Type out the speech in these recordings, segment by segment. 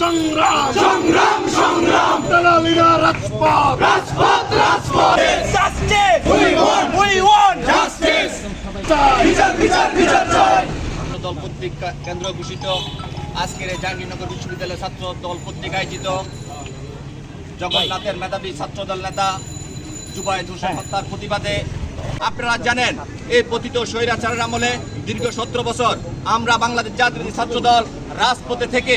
সংগ্রাম সংগ্রাম সংগ্রাম দালালিরা! বিচার বিচার বিচার দল পত্রিকা কেন্দ্র ঘোষিত আজকের জাহাঙ্গীরনগর বিশ্ববিদ্যালয়ের ছাত্র দল পত্রিকা আয়োজিত জগন্নাথের মেধাবী ছাত্র দল নেতা জুবাইদ হোসেন হত্যার প্রতিবাদে আপনারা জানেন, এই পতিত স্বৈরাচারের আমলে দীর্ঘ সতেরো বছর আমরা বাংলাদেশ জাতীয় ছাত্র দল রাজপথে থেকে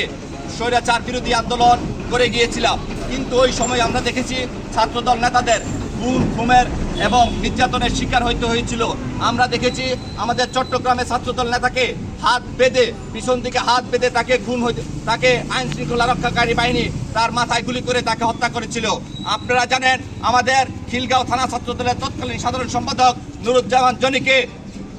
স্বৈরাচার বিরোধী আন্দোলন করে গিয়েছিলাম। কিন্তু ওই সময় আমরা দেখেছি ছাত্রদল নেতাদের খুন খুমের এবং নির্যাতনের শিকার হইতে হয়েছিল। আমরা দেখেছি আমাদের চট্টগ্রামে ছাত্রদল নেতাকে হাত বেঁধে, পিছন দিকে হাত বেঁধে তাকে খুন হইতে, তাকে আইন শৃঙ্খলা রক্ষাকারী বাহিনী তার মাথায় গুলি করে তাকে হত্যা করেছিল। আপনারা জানেন, আমাদের খিলগাঁও থানা ছাত্রদলের তৎকালীন সাধারণ সম্পাদক নুরুজ্জামান জনিকে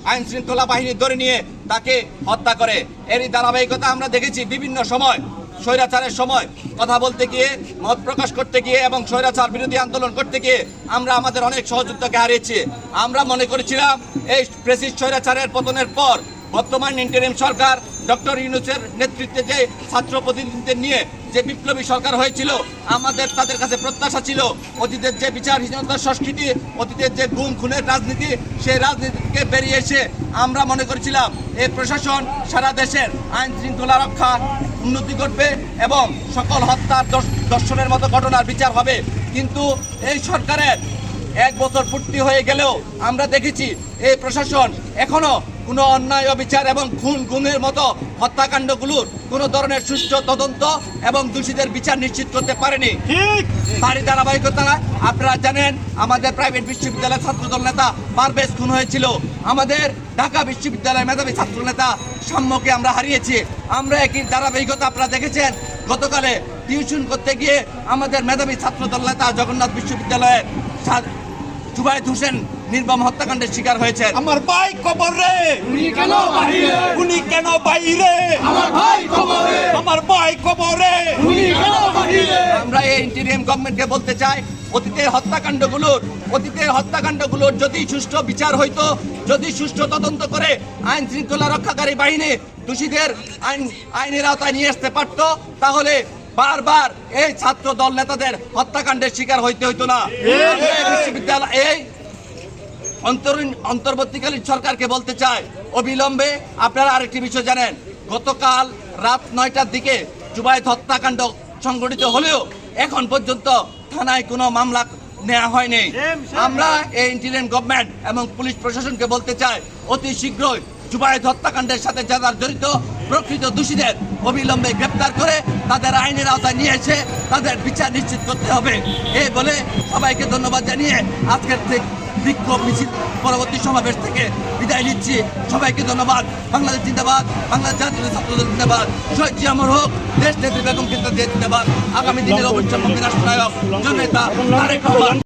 আইন শৃঙ্খলা বাহিনী ধরে নিয়ে তাকে হত্যা করে। এরই ধারাবাহিকতা আমরা দেখেছি বিভিন্ন সময়। স্বৈরাচারের সময় কথা বলতে গিয়ে, মত প্রকাশ করতে গিয়ে এবং স্বৈরাচার বিরোধী আন্দোলন করতে গিয়ে আমরা আমাদের অনেক সহযোগিতাকে হারিয়েছি। আমরা মনে করেছিলাম এই প্রেসিড স্বৈরাচারের পতনের পর বর্তমান ইন্টারিম সরকার ডক্টর ইউনুসের নেতৃত্বে যে ছাত্র প্রতিনিধিদের নিয়ে যে বিপ্লবী সরকার হয়েছিল, আমাদের তাদের কাছে প্রত্যাশা ছিল অতীতের যে বিচারহীনতার সংস্কৃতি, অতীতের যে গুম, খুনের রাজনীতি, সেই রাজনীতিকে বেরিয়ে এসে আমরা মনে করেছিলাম এই প্রশাসন সারা দেশের আইন শৃঙ্খলা রক্ষা উন্নতি ঘটবে এবং সকল হত্যার দর্শনের মতো ঘটনার বিচার হবে। কিন্তু এই সরকারের এক বছর পূর্তি হয়ে গেলেও আমরা দেখেছি, এই প্রশাসন এখনও কোনো অন্যায় অবিচার এবং খুন গুমের মতো হত্যাকাণ্ডগুলোর কোনো ধরনের সুষ্ঠু তদন্ত এবং দোষীদের বিচার নিশ্চিত করতে পারেনি। তারই ধারাবাহিকতা আপনারা জানেন আমাদের প্রাইভেট বিশ্ববিদ্যালয়ের ছাত্রদল নেতা পারভেজ খুন হয়েছিল। আমাদের ঢাকা বিশ্ববিদ্যালয়ের মেধাবী ছাত্র নেতা সাম্যকে আমরা হারিয়েছি। আমরা একই ধারাবাহিকতা আপনারা দেখেছেন গতকালে টিউশন করতে গিয়ে আমাদের মেধাবী ছাত্রদল নেতা জগন্নাথ বিশ্ববিদ্যালয়ের জুবাইদ হোসেন নির্মম হত্যাকাণ্ডের শিকার হয়েছেন। আমার ভাই কবর। রে উনি কেন বাহিরে? উনি কেন বাইরে আমার ভাই খবরে আমার ভাই কবরে। উনি কেন বাহিরে? আমরা এই ইন্টেরিয়াম গভর্নমেন্টকে বলতে চাই অতীতের হত্যাকাণ্ডগুলোর অতীতের হত্যাকাণ্ডগুলোর যদি সুষ্ঠু বিচার হইতো যদি সুষ্ঠু তদন্ত করে আইন শৃঙ্খলা রক্ষাকারী বাহিনী দোষীদের আইন আইনের আওতায় নিয়ে আসতে পারত তাহলে বারবার এই ছাত্র দল নেতাদের হত্যাকাণ্ডের শিকার হইতে হইতো না। এই বিশ্ববিদ্যালয় এই অন্তরীণ অন্তর্বর্তীকালীন সরকারকে বলতে চাই অবিলম্বে আপনারা আরেকটি বিষয় জানেন গতকাল রাত নয়টার দিকে জুবাইদ হত্যাকাণ্ড সংঘটিত হলেও এখন পর্যন্ত থানায় কোনো মামলা নেওয়া হয়নি। আমরা এই ইন্টারিয়াম গভর্নমেন্ট এবং পুলিশ প্রশাসনকে বলতে চাই অতি শীঘ্রই জুবাইদ হত্যাকাণ্ডের সাথে যারা জড়িত প্রকৃত দোষীদের অবিলম্বে গ্রেপ্তার করে তাদের আইনের আওতায় নিয়ে এসে তাদের বিচার নিশ্চিত করতে হবে। এই বলে সবাইকে ধন্যবাদ জানিয়ে আজকের থেকে বিক্ষোভ মিছিল পরবর্তী সমাবেশ থেকে বিদায় নিচ্ছি। সবাইকে ধন্যবাদ। বাংলাদেশ জিন্দাবাদ। বাংলাদেশ জাতীয় ছাত্রদল জিন্দাবাদ। শহীদ জিয়ামর হোক, দেশ নেত্রী বেগম কিন্তু জিন্দাবাদ। আগামী দিনের অবশ্যই রাষ্ট্রনায়ক রহমান।